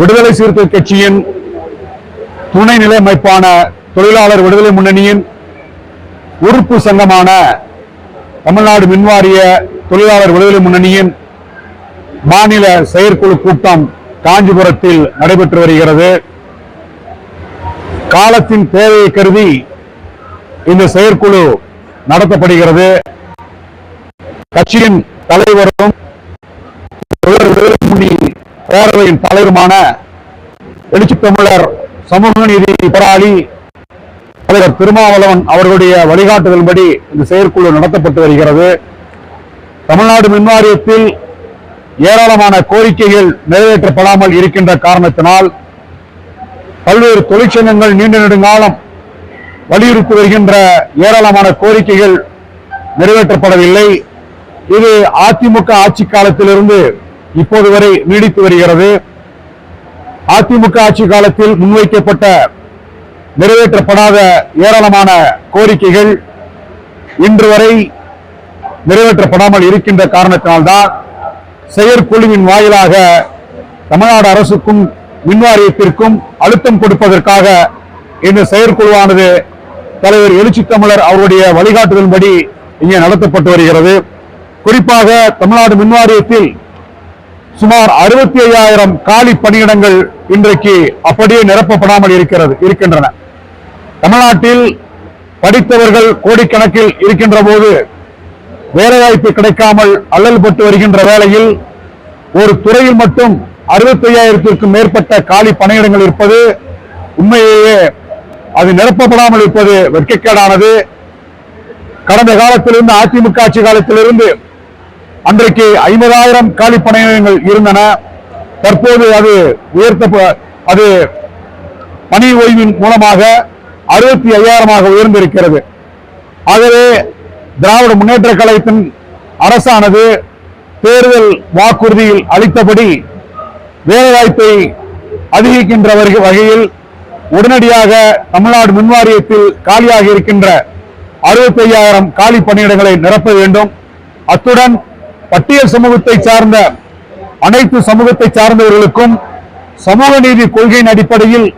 விடுதலை சிறுத்தை கட்சியின் துணை நிலை அமைப்பான தொழிலாளர் விடுதலை முன்னணியின் உறுப்பு சங்கமான தமிழ்நாடு மின்வாரிய தொழிலாளர் விடுதலை முன்னணியின் மாநில செயற்குழு கூட்டம் காஞ்சிபுரத்தில் நடைபெற்று வருகிறது. காலத்தின் தேவையை கருதி இந்த செயற்குழு நடத்தப்படுகிறது. கட்சியின் தலைவரும் பேரவையின் தலைவருமான எழுச்சி தமிழர் சமூக நீதி போராளி தலைவர் திருமாவளவன் அவர்களுடைய வழிகாட்டுதல்படி இந்த செயற்குழு நடத்தப்பட்டு வருகிறது. தமிழ்நாடு மின்வாரியத்தில் ஏராளமான கோரிக்கைகள் நிறைவேற்றப்படாமல் இருக்கின்ற காரணத்தினால் பல்வேறு தொழிற்சங்கங்கள் நீண்ட நெடுங்காலம் வலியுறுத்தி வருகின்ற ஏராளமான கோரிக்கைகள் நிறைவேற்றப்படவில்லை. இது அதிமுக ஆட்சி காலத்திலிருந்து இப்போது வரை நீடித்து வருகிறது. அதிமுக ஆட்சி காலத்தில் முன்வைக்கப்பட்ட நிறைவேற்றப்படாத ஏராளமான கோரிக்கைகள் இன்று வரை நிறைவேற்றப்படாமல் இருக்கின்ற காரணத்தினால்தான் செயற்குழுவின் வாயிலாக தமிழ்நாடு அரசுக்கும் மின்வாரியத்திற்கும் அழுத்தம் கொடுப்பதற்காக இந்த செயற்குழுவானது தலைவர் எழுச்சி தமிழர் அவருடைய வழிகாட்டுதலின்படி இங்கே நடத்தப்பட்டு வருகிறது. குறிப்பாக தமிழ்நாடு மின்வாரியத்தில் சுமார் அறுபத்தி ஐயாயிரம் காலி பணியிடங்கள் இன்றைக்கு அப்படியே நிரப்பப்படாமல் இருக்கிறது இருக்கின்றன. தமிழ்நாட்டில் படித்தவர்கள் கோடிக்கணக்கில் இருக்கின்ற போது வேலைவாய்ப்பு கிடைக்காமல் அல்லல்பட்டு வருகின்ற வேளையில் ஒரு துறையில் மட்டும் அறுபத்தி ஐயாயிரத்திற்கும் மேற்பட்ட காலி பணியிடங்கள் இருப்பது உண்மையிலேயே அது நிரப்பப்படாமல் இருப்பது வெட்கக்கேடானது. கடந்த காலத்திலிருந்து அதிமுக ஆட்சி காலத்திலிருந்து அன்றைக்கு ஐம்பதாயிரம் காலி பணியிடங்கள் இருந்தன. தற்போது அது உயர்த்த அது பணி ஓய்வின் மூலமாக அறுபத்தி ஐயாயிரமாக உயர்ந்திருக்கிறது. ஆகவே திராவிட முன்னேற்ற கழகத்தின் அரசானது தேர்தல் வாக்குறுதியில் அளித்தபடி வேலைவாய்ப்பை அதிகரிக்கின்ற வகையில் உடனடியாக தமிழ்நாடு மின்வாரியத்தில் காலியாக இருக்கின்ற அறுபத்தி ஐயாயிரம் காலி பணியிடங்களை நிரப்ப வேண்டும். அத்துடன் பட்டியல் சமூகத்தை சார்ந்த அனைத்து சமூகத்தை சார்ந்தவர்களுக்கும் சமூக நீதி கொள்கையின் அடிப்படையில்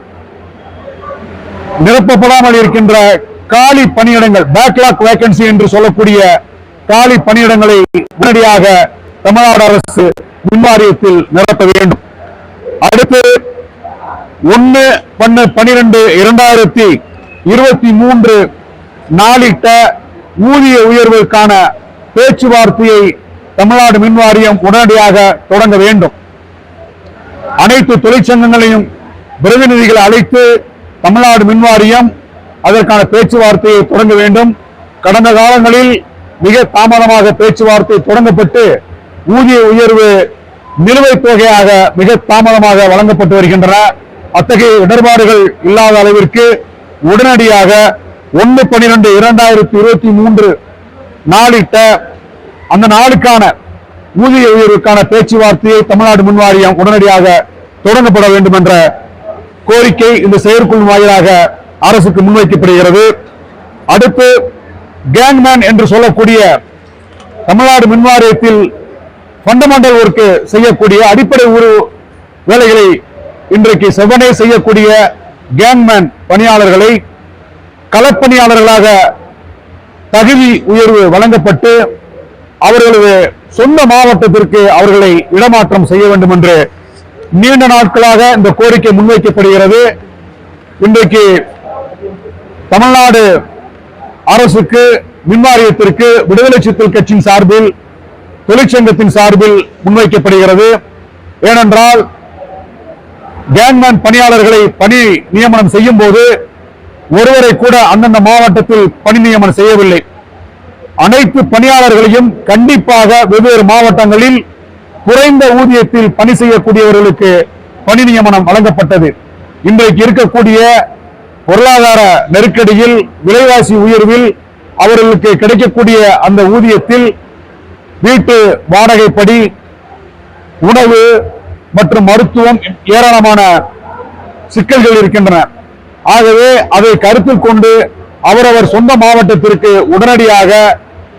நிரப்பப்படாமல் இருக்கின்ற காலி பணியிடங்கள் பேக்லாக் வேகன்சி என்று சொல்லக்கூடிய காலி பணியிடங்களை உடனடியாக தமிழ்நாடு அரசு மின்வாரியத்தில் நிரப்ப வேண்டும். அடுத்து ஒன்னு பண்ணு பனிரெண்டு இரண்டாயிரத்தி இருபத்தி மூன்று நாளிட்ட ஊதிய உயர்வுக்கான பேச்சுவார்த்தையை தமிழ்நாடு மின் வாரியம் உடனடியாக தொடங்க வேண்டும். அனைத்து தொழிற்சங்கங்களையும் பிரதிநிதிகளை அழைத்து தமிழ்நாடு மின்வாரியம் அதற்கான பேச்சுவார்த்தையை தொடங்க வேண்டும். கடந்த காலங்களில் மிக தாமதமாக பேச்சுவார்த்தை தொடங்கப்பட்டு ஊதிய உயர்வு நிலுவைத் தொகையாக மிக தாமதமாக வழங்கப்பட்டு வருகின்றன. அத்தகைய இடர்பாடுகள் இல்லாத அளவிற்கு உடனடியாக ஒன்று பன்னிரண்டு இரண்டாயிரத்தி இருபத்தி மூன்று நாளிட்ட அந்த நாளுக்கான ஊதிய உயர்வுக்கான பேச்சுவார்த்தையை தமிழ்நாடு மின்வாரியம் உடனடியாக தொடங்கப்பட வேண்டும் என்ற கோரிக்கை இந்த செயற்குழு வாயிலாக அரசுக்கு முன்வைக்கப்படுகிறது. அடுத்து கேங்மேன் என்று சொல்லக்கூடிய தமிழ்நாடு மின்வாரியத்தில் ஃபண்டமெண்டல் ஒர்க் செய்யக்கூடிய அடிப்படை உரு வேலைகளை இன்றைக்கு செவனே செய்யக்கூடிய கேங்மேன் பணியாளர்களை களப்பணியாளர்களாக தகுதி உயர்வு வழங்கப்பட்டு அவர்களது சொந்த மாவட்டத்திற்கு அவர்களை இடமாற்றம் செய்ய வேண்டும் என்று நீண்ட நாட்களாக இந்த கோரிக்கை முன்வைக்கப்படுகிறது. இன்றைக்கு தமிழ்நாடு அரசுக்கு மின்வாரியத்திற்கு விடுதலை சித்தல் கட்சியின் சார்பில் தொழிற்சங்கத்தின் சார்பில் முன்வைக்கப்படுகிறது. ஏனென்றால் கேங்மேன் பணியாளர்களை பணி நியமனம் செய்யும் போது ஒருவரை கூட அந்தந்த மாவட்டத்தில் பணி நியமனம் செய்யவில்லை. அனைத்து பணியாளர்களையும் கண்டிப்பாக வெவ்வேறு மாவட்டங்களில் குறைந்த ஊதியத்தில் பணி செய்யக்கூடியவர்களுக்கு பணி நியமனம் வழங்கப்பட்டது. இன்றைக்கு இருக்கக்கூடிய பொருளாதார நெருக்கடியில் விலைவாசி உயர்வில் அவர்களுக்கு கிடைக்கக்கூடிய அந்த ஊதியத்தில் வீட்டு வாடகைப்படி உணவு மற்றும் மருத்துவம் ஏராளமான சிக்கல்கள் இருக்கின்றன. ஆகவே அதை கருத்தில் கொண்டு அவரவர் சொந்த மாவட்டத்திற்கு உடனடியாக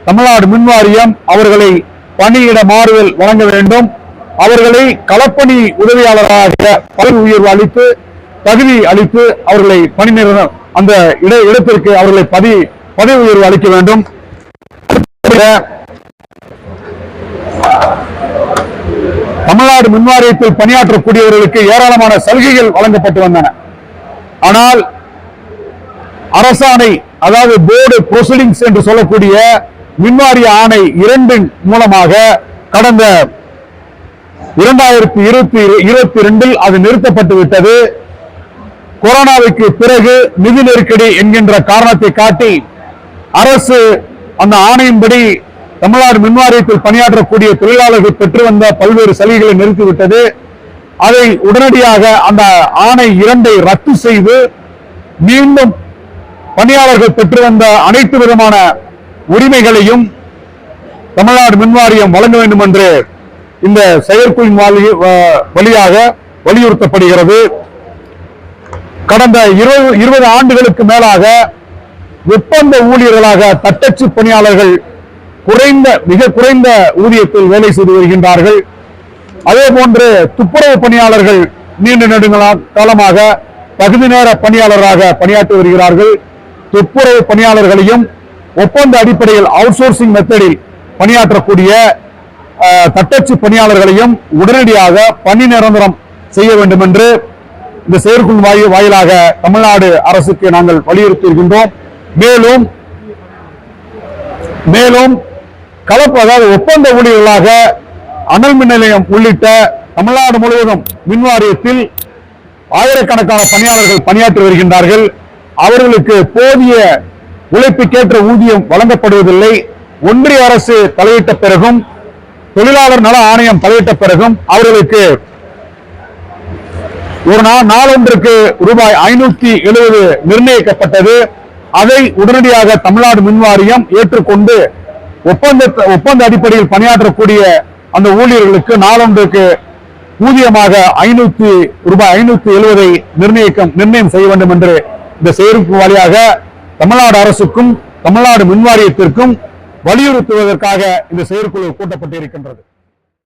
தமிழ்நாடு மின்வாரியம் அவர்களை பணியிட மாறுதல் வழங்க வேண்டும். அவர்களை களப்பணி உதவியாளராக பதவி உயர்வு அளித்து தகுதி அளித்து அவர்களை பணி நிறுவனம் அந்த இட இடத்திற்கு அவர்களை பதவி பதவி உயர்வு அளிக்க வேண்டும். தமிழ்நாடு மின்வாரியத்தில் பணியாற்றக்கூடியவர்களுக்கு ஏராளமான சலுகைகள் வழங்கப்பட்டு வந்தன. ஆனால் அரசாணை அதாவது போர்டு ப்ரொசீடிங்ஸ் என்று சொல்லக்கூடிய மின்வாரிய ஆணை இரண்டின் மூலமாக கடந்த இரண்டாயிரத்தி இருபத்தி இருபத்தி இரண்டில் அது நிறுத்தப்பட்டு விட்டது. கொரோனாவுக்கு பிறகு நிதி நெருக்கடி என்கின்ற காரணத்தை காட்டி அரசு அந்த ஆணையின்படி தமிழ்நாடு மின்வாரியத்தில் பணியாற்றக்கூடிய தொழிலாளர்கள் பெற்று வந்த பல்வேறு சலுகைகளை நிறுத்திவிட்டது. அதை உடனடியாக அந்த ஆணை இரண்டை ரத்து செய்து மீண்டும் பணியாளர்கள் பெற்று வந்த அனைத்து விதமான உரிமைகளையும் தமிழ்நாடு மின்வாரியம் வழங்க வேண்டும் என்று இந்த செயற்குழு வ- வழியாக வலியுறுத்தப்படுகிறது. கடந்த இருபது இருபது ஆண்டுகளுக்கு மேலாக ஒப்பந்த ஊழியர்களாக தட்டச்சு பணியாளர்கள் குறைந்த மிக குறைந்த ஊதியத்தில் வேலை செய்து வருகின்றார்கள். அதே போன்று துப்புரவு பணியாளர்கள் நீண்ட நெடுங்களா காலமாக பகுதி நேர பணியாளராக பணியாற்றி வருகிறார்கள். துப்புரவு பணியாளர்களையும் ஒப்பந்த அடிப்படையில் அவுட் சோர்சிங் மெத்தடில் பணியாற்றக்கூடிய தட்டச்சு பணியாளர்களையும் உடனடியாக பணி நிரந்தரம் செய்ய வேண்டும் என்று இந்த செயற்குழு வாயு வாயிலாக தமிழ்நாடு அரசுக்கு நாங்கள் வலியுறுத்தி இருக்கின்றோம் மேலும் மேலும் கலப்பு அதாவது ஒப்பந்த ஊழியர்களாக அனல் மின் நிலையம் உள்ளிட்ட தமிழ்நாடு முழுவதும் மின் வாரியத்தில் ஆயிரக்கணக்கான பணியாளர்கள் பணியாற்றி வருகின்றார்கள். அவர்களுக்கு போதிய உழைப்புக்கேற்ற ஊதியம் வழங்கப்படுவதில்லை. ஒன்றிய அரசு தலையிட்ட பிறகும் தொழிலாளர் நல ஆணையம் தலையிட்ட பிறகும் அவர்களுக்கு ஒரு நாள் நாளொன்றுக்கு ரூபாய் ஐநூத்தி எழுபது நிர்ணயிக்கப்பட்டது. அதை உடனடியாக தமிழ்நாடு மின் வாரியம் ஏற்றுக்கொண்டு ஒப்பந்த ஒப்பந்த அடிப்படையில் பணியாற்றக்கூடிய அந்த ஊழியர்களுக்கு நாளொன்றுக்கு ஊதியமாக ஐநூத்தி ரூபாய் ஐநூத்தி எழுபதை நிர்ணயிக்க நிர்ணயம் செய்ய வேண்டும் என்று இந்த செயற்குழு வழியாக தமிழ்நாடு அரசுக்கும் தமிழ்நாடு மின்வாரியத்திற்கும் வலியுறுத்துவதற்காக இந்த செயற்குழு கூட்டப்பட்டிருக்கின்றது.